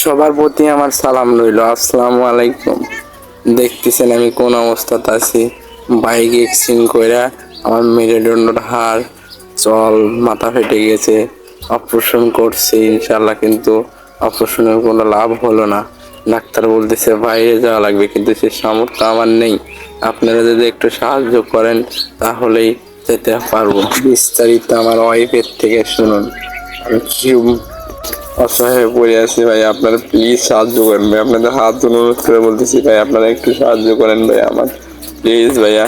সবার প্রতি আমার সালাম রইল। আসসালামু আলাইকুম। দেখতেছেন আমি কোন অবস্থাতে আছি? বাইক এক্সিডেন্ট করে আমার মেরুদণ্ডর হাড় চল, মাথা ফেটে গেছে। অপারেশন করছি ইনশাল্লাহ কিন্তু অপারেশনের কোনো লাভ হলো না। ডাক্তার বলতেছে, বাইরে যাওয়া লাগবে, কিন্তু সে সামর্থ্য আমার নেই। আপনারা যদি একটু সাহায্য করেন, তাহলেই যেতে পারব। বিস্তারিত আমার ওয়াইফের থেকে শুনুন। আমি অসহায় পড়ে আছি ভাই, আপনারা প্লিজ সাহায্য করেন ভাই। আপনাদের হাত অনুরোধ করে বলতেছি ভাই, আপনারা একটু সাহায্য করেন ভাই আমার। প্লিজ ভাইয়া,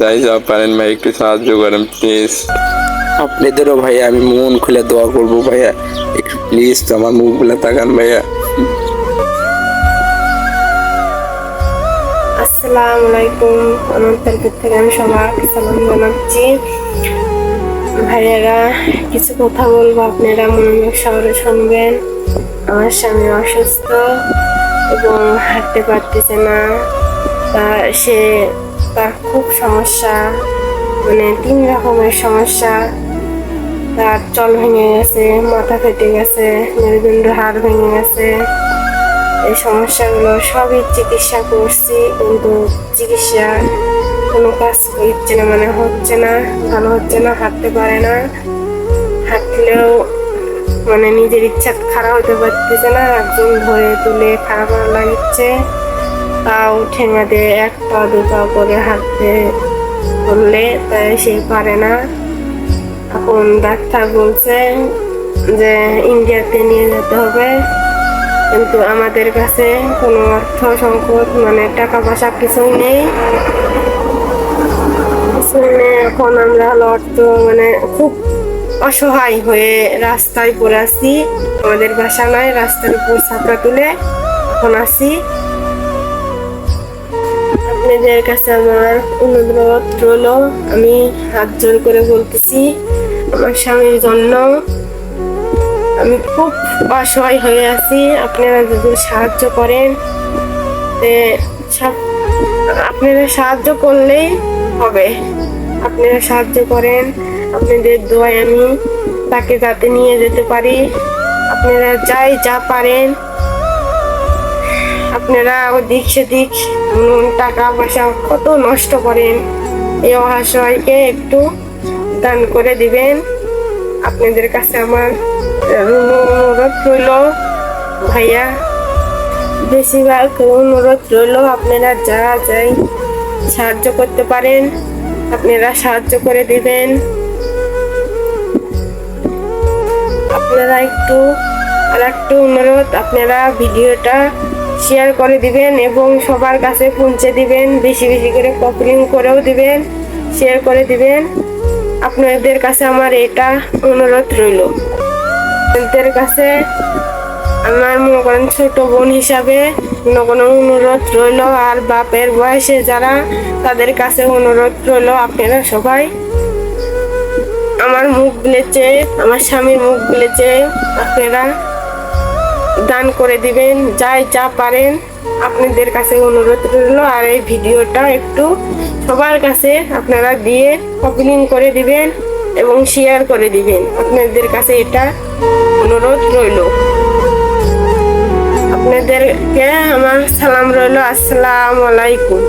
যাই যা পারেন ভাই, একটু সাহায্য করেন প্লিজ আপনাদেরও ভাইয়া, আমি মন খুলে দোয়া করব ভাইয়া। একটু প্লিজ তো আমার মুখগুলো তাকান ভাইয়া। আসসালামু আলাইকুম। আমার থেকে আমি সবাইকে সালাম জানাচ্ছি। ভাইয়েরা, কিছু কথা বলব, আপনারা মনোযোগ সহরে শুনবেন। আমার স্বামী অসুস্থ এবং হাঁটতে পারতেছে না। তা সে, তার খুব সমস্যা মানে তিন রকমের সমস্যা। তার চল ভেঙে গেছে, মাথা ফেটে গেছে, মেরুদণ্ড, হাড় ভেঙে গেছে। এই সমস্যাগুলো সবই চিকিৎসা করছি, কিন্তু চিকিৎসা কোনো কাজ করছে না মানে হচ্ছে না, ভালো হচ্ছে না, হাঁটতে পারে না। হাঁটলেও মানে নিজের ইচ্ছা খারাপ হতে পারতেছে না, একজন ধরে তুলে খারাপ লাগছে তাও ঠেঙা দিয়ে এক পা, দু পা করে হাঁটতে বললে তাই সে পারে না। এখন ডাক্তার বলছে যে ইন্ডিয়াতে নিয়ে যেতে হবে, কিন্তু আমাদের কাছে কোনো অর্থ সংকট মানে টাকা পয়সা কিছুই নেই। নেই এখন আমরা হলো অর্থ মানে খুব অসহায় হয়ে রাস্তায় পড়ে আছি। আমাদের বাসা নয় রাস্তার উপর ছাপড়া তুলে এখন আছি। আপনাদের কাছে আমার অনুরোধ রইল, আমি হাত জোর করে বলতেছি, আমার স্বামীর জন্য আমি খুব অসহায় হয়ে আছি, আপনারা যদি সাহায্য করেন, তে আপনারা সাহায্য করলেই হবে। আপনারা সাহায্য করেন। আপনাদের দোয়ায় আমি তাকে যাতে নিয়ে যেতে পারি। আপনারা যাই যা পারেন। আপনারা ওদিক সেদিক টাকা পয়সা কত নষ্ট করেন, এই অহাশয়কে একটু দান করে দিবেন। আপনাদের কাছে আমার অনুরোধ রইল, ভাইয়া। বেশিরভাগ অনুরোধ রইল, আপনারা যা যাই সাহায্য করতে পারেন। আপনারা সাহায্য করে দিবেন। আপনারা একটু আর একটু অনুরোধ, আপনারা ভিডিওটা শেয়ার করে দিবেন এবং সবার কাছে পৌঁছে দিবেন। বেশি বেশি করে কপলিং করেও দিবেন শেয়ার করে দিবেন। আপনাদের কাছে আমার এটা অনুরোধ রইল। আপনাদের কাছে আমার মনে করেন ছোট বোন হিসাবে কোনো অনুরোধ রইল আর বাপের বয়সে যারা তাদের কাছে অনুরোধ রইল আপনারা সবাই। আমার মুখ বিলেছে, আমার স্বামীর মুখ বিলেছে, আপনারা দান করে দিবেন, যাই যা পারেন, আপনাদের কাছে অনুরোধ রইল আর এই ভিডিওটা একটু সবার কাছে আপনারা দিয়ে কপিলিং করে দিবেন এবং শেয়ার করে দিবেন। আপনাদের কাছে এটা অনুরোধ রইল। আপনাদেরকে আমার সালাম রইল? আসসালামু আলাইকুম।